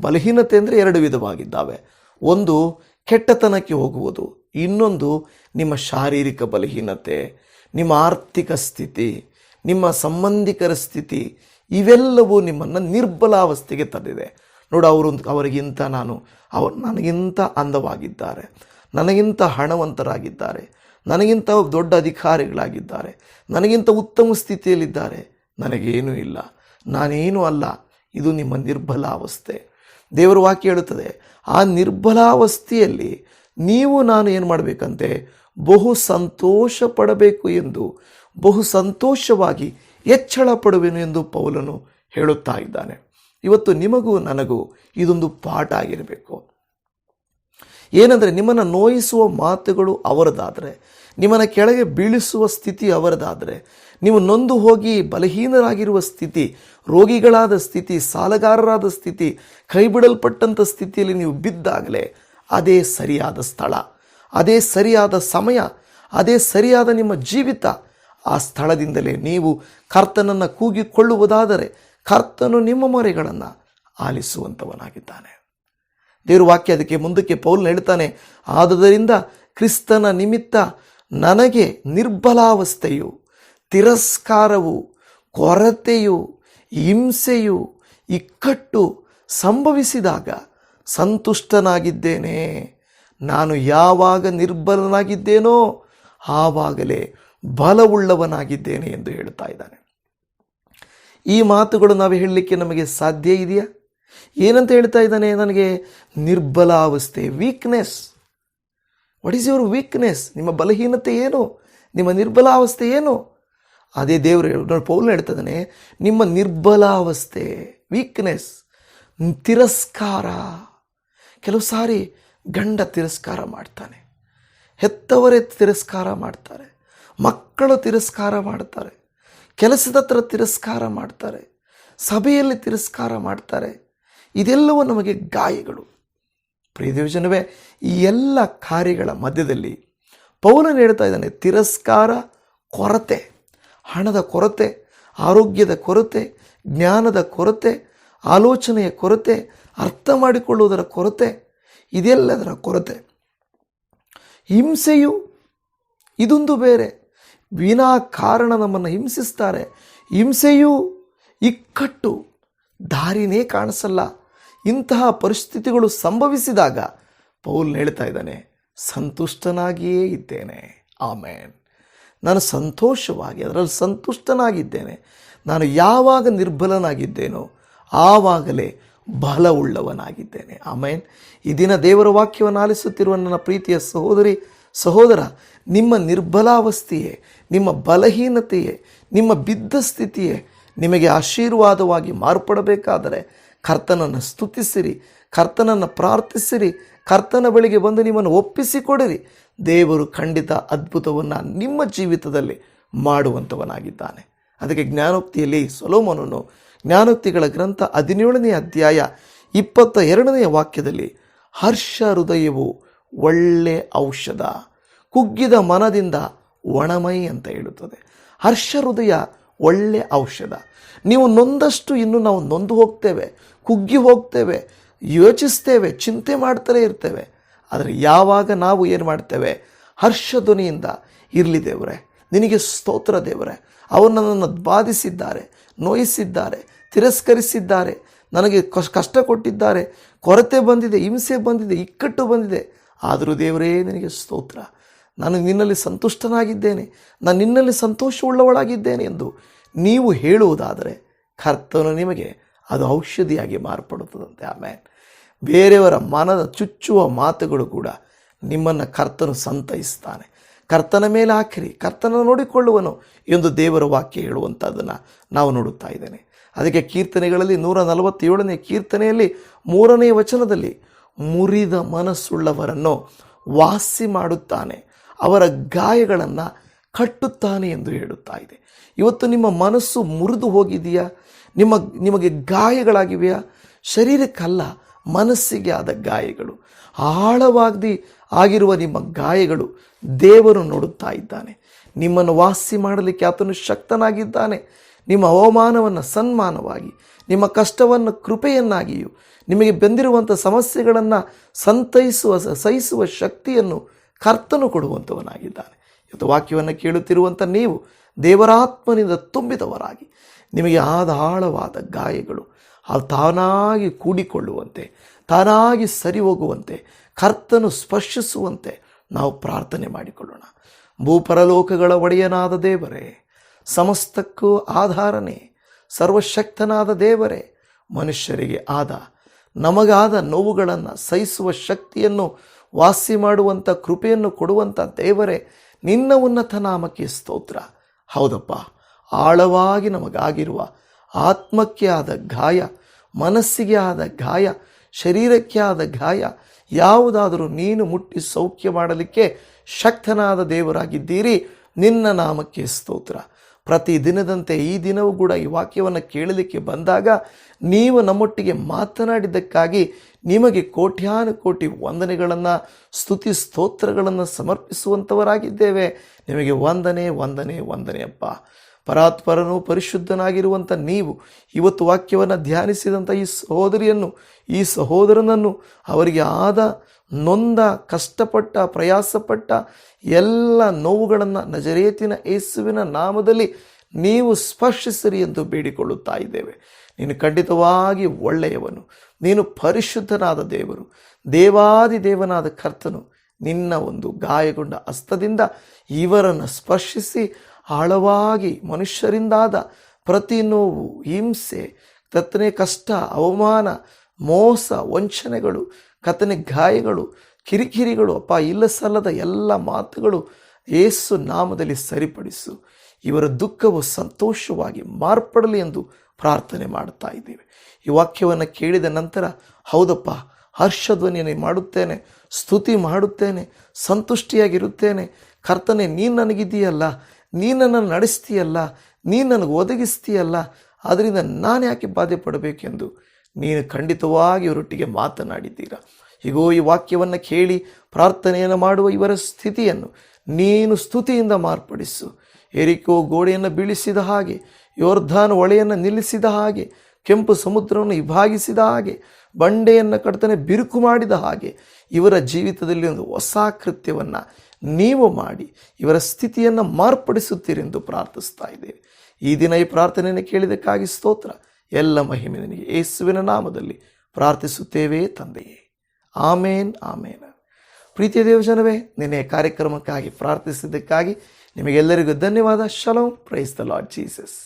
ಬಲಹೀನತೆ ಅಂದರೆ ಎರಡು ವಿಧವಾಗಿದ್ದಾವೆ. ಒಂದು ಕೆಟ್ಟತನಕ್ಕೆ ಹೋಗುವುದು, ಇನ್ನೊಂದು ನಿಮ್ಮ ಶಾರೀರಿಕ ಬಲಹೀನತೆ, ನಿಮ್ಮ ಆರ್ಥಿಕ ಸ್ಥಿತಿ, ನಿಮ್ಮ ಸಂಬಂಧಿಕರ ಸ್ಥಿತಿ, ಇವೆಲ್ಲವೂ ನಿಮ್ಮನ್ನು ನಿರ್ಬಲಾವಸ್ಥೆಗೆ ತಂದಿದೆ ನೋಡು, ಅವರು ಅವರಿಗಿಂತ ನಾನು, ಅವರು ನನಗಿಂತ ಅಂದವಾಗಿದ್ದಾರೆ. ನನಗಿಂತ ಹಣವಂತರಾಗಿದ್ದಾರೆ. ನನಗಿಂತ ದೊಡ್ಡ ಅಧಿಕಾರಿಗಳಾಗಿದ್ದಾರೆ. ನನಗಿಂತ ಉತ್ತಮ ಸ್ಥಿತಿಯಲ್ಲಿದ್ದಾರೆ. ನನಗೇನೂ ಇಲ್ಲ. ನಾನೇನೂ ಅಲ್ಲ. ಇದು ನಿಮ್ಮ ನಿರ್ಬಲಾವಸ್ಥೆ. ದೇವರ ವಾಕ್ಯ ಹೇಳುತ್ತದೆ, ಆ ನಿರ್ಬಲಾವಸ್ಥೆಯಲ್ಲಿ ನೀವು ನಾನು ಏನು ಮಾಡಬೇಕಂತೆ? ಬಹು ಸಂತೋಷ ಪಡಬೇಕು ಎಂದು, ಬಹು ಸಂತೋಷವಾಗಿ ಹೆಚ್ಚಳ ಪಡುವೆನು ಎಂದು ಪೌಲನು ಹೇಳುತ್ತಾ ಇದ್ದಾನೆ. ಇವತ್ತು ನಿಮಗೂ ನನಗೂ ಇದೊಂದು ಪಾಠ ಆಗಿರಬೇಕು. ಏನಂದರೆ ನಿಮ್ಮನ್ನು ನೋಯಿಸುವ ಮಾತುಗಳು ಅವರದಾದರೆ, ನಿಮ್ಮನ್ನು ಕೆಳಗೆ ಬೀಳಿಸುವ ಸ್ಥಿತಿ ಅವರದಾದರೆ, ನೀವು ನೊಂದು ಹೋಗಿ ಬಲಹೀನರಾಗಿರುವ ಸ್ಥಿತಿ, ರೋಗಿಗಳಾದ ಸ್ಥಿತಿ, ಸಾಲಗಾರರಾದ ಸ್ಥಿತಿ ಕೈಬಿಡಲ್ಪಟ್ಟಂಥ ಸ್ಥಿತಿಯಲ್ಲಿ ನೀವು ಬಿದ್ದಾಗಲೇ ಅದೇ ಸರಿಯಾದ ಸ್ಥಳ, ಅದೇ ಸರಿಯಾದ ಸಮಯ, ಅದೇ ಸರಿಯಾದ ನಿಮ್ಮ ಜೀವಿತ, ಆ ಸ್ಥಳದಿಂದಲೇ ನೀವು ಕರ್ತನನ್ನು ಕೂಗಿಕೊಳ್ಳುವುದಾದರೆ ಕರ್ತನು ನಿಮ್ಮ ಮೊರೆಗಳನ್ನು ಆಲಿಸುವಂಥವನಾಗಿದ್ದಾನೆ ದೇವ್ರ ವಾಕ್ಯ ಅದಕ್ಕೆ ಮುಂದಕ್ಕೆ ಪೌಲ್ ಹೇಳ್ತಾನೆ, ಆದುದರಿಂದ ಕ್ರಿಸ್ತನ ನಿಮಿತ್ತ ನನಗೆ ನಿರ್ಬಲಾವಸ್ಥೆಯು, ತಿರಸ್ಕಾರವು, ಕೊರತೆಯು, ಹಿಂಸೆಯು ಇಕ್ಕಟ್ಟು ಸಂಭವಿಸಿದಾಗ ಸಂತುಷ್ಟನಾಗಿದ್ದೇನೆ. ನಾನು ಯಾವಾಗ ನಿರ್ಬಲನಾಗಿದ್ದೇನೋ ಆವಾಗಲೇ ಬಲವುಳ್ಳವನಾಗಿದ್ದೇನೆ ಎಂದು ಹೇಳ್ತಾ ಇದ್ದಾನೆ. ಈ ಮಾತುಗಳು ನಾವು ಹೇಳಲಿಕ್ಕೆ ನಮಗೆ ಸಾಧ್ಯ ಇದೆಯಾ? ಏನಂತ ಹೇಳ್ತಾ ಇದ್ದಾನೆ ನನಗೆ ನಿರ್ಬಲಾವಸ್ಥೆ weakness what is your weakness ನಿಮ್ಮ ಬಲಹೀನತೆ ಏನು? ನಿಮ್ಮ ನಿರ್ಬಲಾವಸ್ಥೆ ಏನು? ಅದೇ ದೇವರು ನೋಡಿ ಪೌಲ್ ಹೇಳ್ತಿದ್ದಾನೆ ನಿಮ್ಮ ನಿರ್ಬಲಾವಸ್ಥೆ ವೀಕ್ನೆಸ್ ತಿರಸ್ಕಾರ. ಕೆಲವು ಸಾರಿ ಗಂಡ ತಿರಸ್ಕಾರ ಮಾಡ್ತಾನೆ, ಹೆತ್ತವರೇ ತಿರಸ್ಕಾರ ಮಾಡ್ತಾರೆ, ಮಕ್ಕಳು ತಿರಸ್ಕಾರ ಮಾಡ್ತಾರೆ. ಕೆಲಸದ ಹತ್ರ ತಿರಸ್ಕಾರ ಮಾಡ್ತಾರೆ, ಸಭೆಯಲ್ಲಿ ತಿರಸ್ಕಾರ ಮಾಡ್ತಾರೆ. ಇದೆಲ್ಲವೂ ನಮಗೆ ಗಾಯಗಳು. ಪ್ರಿಯದೇವಜನವೇ ಈ ಎಲ್ಲ ಕಾರ್ಯಗಳ ಮಧ್ಯದಲ್ಲಿ ಪೌಲನ್ ಹೇಳ್ತಾ ಇದ್ದಾನೆ, ತಿರಸ್ಕಾರ ಕೊರತೆ, ಹಣದ ಕೊರತೆ, ಆರೋಗ್ಯದ ಕೊರತೆ, ಜ್ಞಾನದ ಕೊರತೆ, ಆಲೋಚನೆಯ ಕೊರತೆ, ಅರ್ಥ ಮಾಡಿಕೊಳ್ಳುವುದರ ಕೊರತೆ, ಇದೆಲ್ಲದರ ಕೊರತೆ. ಹಿಂಸೆಯು ಇದೊಂದು ಬೇರೆ. ವಿನಾ ಕಾರಣ ನಮ್ಮನ್ನು ಹಿಂಸಿಸ್ತಾರೆ. ಹಿಂಸೆಯು ಇಕ್ಕಟ್ಟು. ದಾರಿನೇ ಕಾಣಿಸಲ್ಲ. ಇಂತಹ ಪರಿಸ್ಥಿತಿಗಳು ಸಂಭವಿಸಿದಾಗ ಪೌಲ್ ಹೇಳ್ತಾ ಇದ್ದಾನೆ, ಸಂತುಷ್ಟನಾಗಿಯೇ ಇದ್ದೇನೆ. ಆಮೇನ್. ನಾನು ಸಂತೋಷವಾಗಿ, ಅದರಲ್ಲಿ ಸಂತುಷ್ಟನಾಗಿದ್ದೇನೆ. ನಾನು ಯಾವಾಗ ನಿರ್ಬಲನಾಗಿದ್ದೇನೋ ಆವಾಗಲೇ ಬಲವುಳ್ಳವನಾಗಿದ್ದೇನೆ. ಆಮೇನ್. ಈ ದಿನ ದೇವರ ವಾಕ್ಯವನ್ನು ಆಲಿಸುತ್ತಿರುವ ನನ್ನ ಪ್ರೀತಿಯ ಸಹೋದರಿ ಸಹೋದರ, ನಿಮ್ಮ ನಿರ್ಬಲಾವಸ್ಥೆಯೇ, ನಿಮ್ಮ ಬಲಹೀನತೆಯೇ, ನಿಮ್ಮ ಬಿದ್ದ ಸ್ಥಿತಿಯೇ ನಿಮಗೆ ಆಶೀರ್ವಾದವಾಗಿ ಮಾರ್ಪಡಬೇಕಾದರೆ ಕರ್ತನನ್ನು ಸ್ತುತಿಸಿರಿ, ಕರ್ತನನ್ನು ಪ್ರಾರ್ಥಿಸಿರಿ, ಕರ್ತನ ಬಳಿಗೆ ಬಂದು ನಿಮ್ಮನ್ನು ಒಪ್ಪಿಸಿಕೊಡಿರಿ. ದೇವರು ಖಂಡಿತ ಅದ್ಭುತವನ್ನು ನಿಮ್ಮ ಜೀವಿತದಲ್ಲಿ ಮಾಡುವಂಥವನಾಗಿದ್ದಾನೆ ಅದಕ್ಕೆ ಜ್ಞಾನೋಕ್ತಿಯಲ್ಲಿ ಸೊಲೋಮನನು ಜ್ಞಾನೋಕ್ತಿಗಳ ಗ್ರಂಥ ಹದಿನೇಳನೇ ಅಧ್ಯಾಯ ಇಪ್ಪತ್ತ ಎರಡನೆಯ ವಾಕ್ಯದಲ್ಲಿ, ಹರ್ಷ ಹೃದಯವು ಒಳ್ಳೆ ಔಷಧ. ಕುಗ್ಗಿದ ಮನದಿಂದ ಒಣಮೈ ಅಂತ ಹೇಳುತ್ತದೆ. ಹರ್ಷ ಹೃದಯ ಒಳ್ಳೆ ಔಷಧ. ನೀವು ನೊಂದಷ್ಟು ಇನ್ನು ನಾವು ನೊಂದು ಹೋಗ್ತೇವೆ, ಕುಗ್ಗಿ ಹೋಗ್ತೇವೆ, ಯೋಚಿಸ್ತೇವೆ, ಚಿಂತೆ ಮಾಡ್ತಲೇ ಇರ್ತೇವೆ. ಆದರೆ ಯಾವಾಗ ನಾವು ಏನು ಮಾಡ್ತೇವೆ? ಹರ್ಷ ಧ್ವನಿಯಿಂದ, ಇರಲಿ ದೇವರೇ, ನಿನಗೆ ಸ್ತೋತ್ರ ದೇವರೇ, ಅವರು ನನ್ನನ್ನು ಬಾಧಿಸಿದ್ದಾರೆ, ನೋಯಿಸಿದ್ದಾರೆ, ತಿರಸ್ಕರಿಸಿದ್ದಾರೆ, ನನಗೆ ಕಷ್- ಕಷ್ಟ ಕೊಟ್ಟಿದ್ದಾರೆ, ಕೊರತೆ ಬಂದಿದೆ, ಹಿಂಸೆ ಬಂದಿದೆ, ಇಕ್ಕಟ್ಟು ಬಂದಿದೆ. ಆದರೂ ದೇವರೇ, ನಿನಗೆ ಸ್ತೋತ್ರ. ನಾನು ನಿನ್ನಲ್ಲಿ ಸಂತುಷ್ಟನಾಗಿದ್ದೇನೆ. ನಾನು ನಿನ್ನಲ್ಲಿ ಸಂತೋಷವುಳ್ಳವಳಾಗಿದ್ದೇನೆ ಎಂದು ನೀವು ಹೇಳುವುದಾದರೆ ಕರ್ತನು ನಿಮಗೆ ಅದು ಔಷಧಿಯಾಗಿ ಮಾರ್ಪಡುತ್ತದಂತೆ. ಆಮೇಲೆ ಬೇರೆಯವರ ಮನದ ಚುಚ್ಚುವ ಮಾತುಗಳು ಕೂಡ ನಿಮ್ಮನ್ನು ಕರ್ತನು ಸಂತೈಸ್ತಾನೆ. ಕರ್ತನ ಮೇಲೆ ಹಾಕಿರಿ ಕರ್ತನ ನೋಡಿಕೊಳ್ಳುವನು ಎಂದು ದೇವರ ವಾಕ್ಯ ಹೇಳುವಂಥದ್ದನ್ನು ನಾವು ನೋಡುತ್ತಾ ಇದ್ದೇನೆ. ಅದಕ್ಕೆ ಕೀರ್ತನೆಗಳಲ್ಲಿ ನೂರ ನಲವತ್ತೇಳನೇ ಕೀರ್ತನೆಯಲ್ಲಿ ಮೂರನೇ ವಚನದಲ್ಲಿ ಮುರಿದ ಮನಸ್ಸುಳ್ಳವರನ್ನು ವಾಸಿ ಮಾಡುತ್ತಾನೆ. ಅವರ ಗಾಯಗಳನ್ನು ಕಟ್ಟುತ್ತಾನೆ ಎಂದು ಹೇಳುತ್ತಾ ಇದೆ. ಇವತ್ತು ನಿಮ್ಮ ಮನಸ್ಸು ಮುರಿದು ಹೋಗಿದೆಯಾ? ನಿಮ್ಮ, ನಿಮಗೆ ಗಾಯಗಳಾಗಿವೆಯಾ? ಶರೀರಕ್ಕಲ್ಲ, ಮನಸ್ಸಿಗೆ ಆದ ಗಾಯಗಳು. ಆಳವಾಗಿ ಆಗಿರುವ ನಿಮ್ಮ ಗಾಯಗಳು ದೇವರು ನೋಡುತ್ತಾ ಇದ್ದಾನೆ. ನಿಮ್ಮನ್ನು ವಾಸಿ ಮಾಡಲಿಕ್ಕೆ ಆತನು ಶಕ್ತನಾಗಿದ್ದಾನೆ. ನಿಮ್ಮ ಅವಮಾನವನ್ನು ಸನ್ಮಾನವಾಗಿ, ನಿಮ್ಮ ಕಷ್ಟವನ್ನು ಕೃಪೆಯನ್ನಾಗಿಯೂ ನಿಮಗೆ ಬೆಂದಿರುವಂಥ ಸಮಸ್ಯೆಗಳನ್ನು ಸಂತೈಸುವ, ಸಹಿಸುವ ಶಕ್ತಿಯನ್ನು ಕರ್ತನು ಕೊಡುವಂಥವನಾಗಿದ್ದಾನೆ. ಇವತ್ತು ವಾಕ್ಯವನ್ನು ಕೇಳುತ್ತಿರುವಂಥ ನೀವು ದೇವರಾತ್ಮನಿಂದ ತುಂಬಿದವರಾಗಿ. ನಿಮಗೆ ಆದ ಗಾಯಗಳು ಅದು ತಾನಾಗಿ ಕೂಡಿಕೊಳ್ಳುವಂತೆ, ತಾನಾಗಿ ಸರಿ ಹೋಗುವಂತೆ ಕರ್ತನು ಸ್ಪರ್ಶಿಸುವಂತೆ ನಾವು ಪ್ರಾರ್ಥನೆ ಮಾಡಿಕೊಳ್ಳೋಣ. ಭೂಪರಲೋಕಗಳ ಒಡೆಯನಾದ ದೇವರೇ, ಸಮಸ್ತಕ್ಕೂ ಆಧಾರನೇ, ಸರ್ವಶಕ್ತನಾದ ದೇವರೇ, ಮನುಷ್ಯರಿಗೆ ಆದ ನಮಗಾದ ನೋವುಗಳನ್ನು ಸಹಿಸುವ ಶಕ್ತಿಯನ್ನು ವಾಸಿ ಮಾಡುವಂಥ ಕೃಪೆಯನ್ನು ಕೊಡುವಂಥ ದೇವರೇ, ನಿನ್ನ ಉನ್ನತ ನಾಮಕ್ಕೆ ಸ್ತೋತ್ರ. ಹೌದಪ್ಪ, ಆಳವಾಗಿ ನಮಗಾಗಿರುವ ಆತ್ಮಕ್ಕೆ ಆದ ಗಾಯ, ಮನಸ್ಸಿಗೆ ಆದ ಗಾಯ, ಶರೀರಕ್ಕೆ ಆದ ಗಾಯ, ಯಾವುದಾದರೂ ನೀನು ಮುಟ್ಟಿ ಸೌಖ್ಯ ಮಾಡಲಿಕ್ಕೆ ಶಕ್ತನಾದ ದೇವರಾಗಿದ್ದೀರಿ, ನಿನ್ನ ನಾಮಕ್ಕೆ ಸ್ತೋತ್ರ. ಪ್ರತಿ ದಿನದಂತೆ ಈ ದಿನವೂ ಕೂಡ ಈ ವಾಕ್ಯವನ್ನು ಕೇಳಲಿಕ್ಕೆ ಬಂದಾಗ ನೀವು ನಮ್ಮೊಟ್ಟಿಗೆ ಮಾತನಾಡಿದ್ದಕ್ಕಾಗಿ ನಿಮಗೆ ಕೋಟ್ಯಾನು ಕೋಟಿ ವಂದನೆಗಳನ್ನು, ಸ್ತುತಿ ಸ್ತೋತ್ರಗಳನ್ನು ಸಮರ್ಪಿಸುವಂಥವರಾಗಿದ್ದೇವೆ ನಿಮಗೆ ವಂದನೆ ವಂದನೆ ವಂದನೆ ಅಪ್ಪ. ಪರಾತ್ಪರನು ಪರಿಶುದ್ಧನಾಗಿರುವಂಥ ನೀವು ಇವತ್ತು ವಾಕ್ಯವನ್ನು ಧ್ಯಾನಿಸಿದಂಥ ಈ ಸಹೋದರಿಯನ್ನು, ಈ ಸಹೋದರನನ್ನು ಅವರಿಗೆ ಆದ, ನೊಂದ, ಕಷ್ಟಪಟ್ಟ, ಪ್ರಯಾಸಪಟ್ಟ ಎಲ್ಲ ನೋವುಗಳನ್ನು ನಜರೇತಿನ ಯೇಸುವಿನ ನಾಮದಲ್ಲಿ ನೀವು ಸ್ಪರ್ಶಿಸಿರಿ ಎಂದು ಬೇಡಿಕೊಳ್ಳುತ್ತಾ ಇದ್ದೇವೆ. ನೀನು ಖಂಡಿತವಾಗಿ ಒಳ್ಳೆಯವನು. ನೀನು ಪರಿಶುದ್ಧನಾದ ದೇವರು. ದೇವಾದಿ ದೇವನಾದ ಕರ್ತನು ನಿನ್ನ ಒಂದು ಗಾಯಗೊಂಡ ಹಸ್ತದಿಂದ ಇವರನ್ನು ಸ್ಪರ್ಶಿಸಿ ಆಳವಾಗಿ ಮನುಷ್ಯರಿಂದಾದ ಪ್ರತಿ ನೋವು, ಹಿಂಸೆ, ಕತ್ತನೆ ಕಷ್ಟ, ಅವಮಾನ, ಮೋಸ, ವಂಚನೆಗಳು, ಕತ್ತನೆ ಗಾಯಗಳು, ಕಿರಿಕಿರಿಗಳು, ಅಪ್ಪ ಇಲ್ಲ ಸಲ್ಲದ ಎಲ್ಲ ಮಾತುಗಳು ಏಸು ನಾಮದಲ್ಲಿ ಸರಿಪಡಿಸು. ಇವರ ದುಃಖವು ಸಂತೋಷವಾಗಿ ಮಾರ್ಪಡಲಿ ಎಂದು ಪ್ರಾರ್ಥನೆ ಮಾಡ್ತಾ ಇದ್ದೀವಿ. ಈ ವಾಕ್ಯವನ್ನು ಕೇಳಿದ ನಂತರ, ಹೌದಪ್ಪ, ಹರ್ಷಧ್ವನಿಯನ್ನು ಮಾಡುತ್ತೇನೆ, ಸ್ತುತಿ ಮಾಡುತ್ತೇನೆ, ಸಂತುಷ್ಟಿಯಾಗಿರುತ್ತೇನೆ. ಕರ್ತನೆ, ನೀನು ನನಗಿದೆಯಲ್ಲ ನೀನು ನನ್ನನ್ನು ನಡೆಸ್ತೀಯಲ್ಲ, ನೀನು ನನಗೆ ಒದಗಿಸ್ತೀಯಲ್ಲ ಅದರಿಂದ ನಾನು ಯಾಕೆ ಬಾಧೆ ಪಡಬೇಕೆಂದು ನೀನು ಖಂಡಿತವಾಗಿ ಇವರೊಟ್ಟಿಗೆ ಮಾತನಾಡಿದ್ದೀರಾ. ಹೀಗೋ ಈ ವಾಕ್ಯವನ್ನು ಕೇಳಿ ಪ್ರಾರ್ಥನೆಯನ್ನು ಮಾಡುವ ಇವರ ಸ್ಥಿತಿಯನ್ನು ನೀನು ಸ್ತುತಿಯಿಂದ ಮಾರ್ಪಡಿಸು. ಎರಿಕೋ ಗೋಡೆಯನ್ನು ಬೀಳಿಸಿದ ಹಾಗೆ ಯೋರ್ಧಾನ್ ಒಳೆಯನ್ನು ನಿಲ್ಲಿಸಿದ ಹಾಗೆ, ಕೆಂಪು ಸಮುದ್ರವನ್ನು ವಿಭಾಗಿಸಿದ ಹಾಗೆ, ಬಂಡೆಯನ್ನು ಕಡ್ತನೆ ಬಿರುಕು ಮಾಡಿದ ಹಾಗೆ, ಇವರ ಜೀವಿತದಲ್ಲಿ ಒಂದು ಹೊಸ ಕೃತ್ಯವನ್ನು ನೀವು ಮಾಡಿ, ಇವರ ಸ್ಥಿತಿಯನ್ನು ಮಾರ್ಪಡಿಸುತ್ತೀರೆಂದು ಪ್ರಾರ್ಥಿಸ್ತಾ ಇದ್ದೇವೆ. ಈ ದಿನ ಈ ಪ್ರಾರ್ಥನೆಯನ್ನು ಕೇಳಿದಕ್ಕಾಗಿ ಸ್ತೋತ್ರ. ಎಲ್ಲ ಮಹಿಮೆ ನಿನಗೆ. ಯೇಸುವಿನ ನಾಮದಲ್ಲಿ ಪ್ರಾರ್ಥಿಸುತ್ತೇವೆ ತಂದೆಯೇ. ಆಮೇನ್ ಆಮೇನ್. ಪ್ರೀತಿಯ ದೇವಜನವೇ, ನಿನ್ನೆ ಕಾರ್ಯಕ್ರಮಕ್ಕಾಗಿ ಪ್ರಾರ್ಥಿಸಿದ್ದಕ್ಕಾಗಿ ನಿಮಗೆಲ್ಲರಿಗೂ ಧನ್ಯವಾದ. Shalom praise the lord Jesus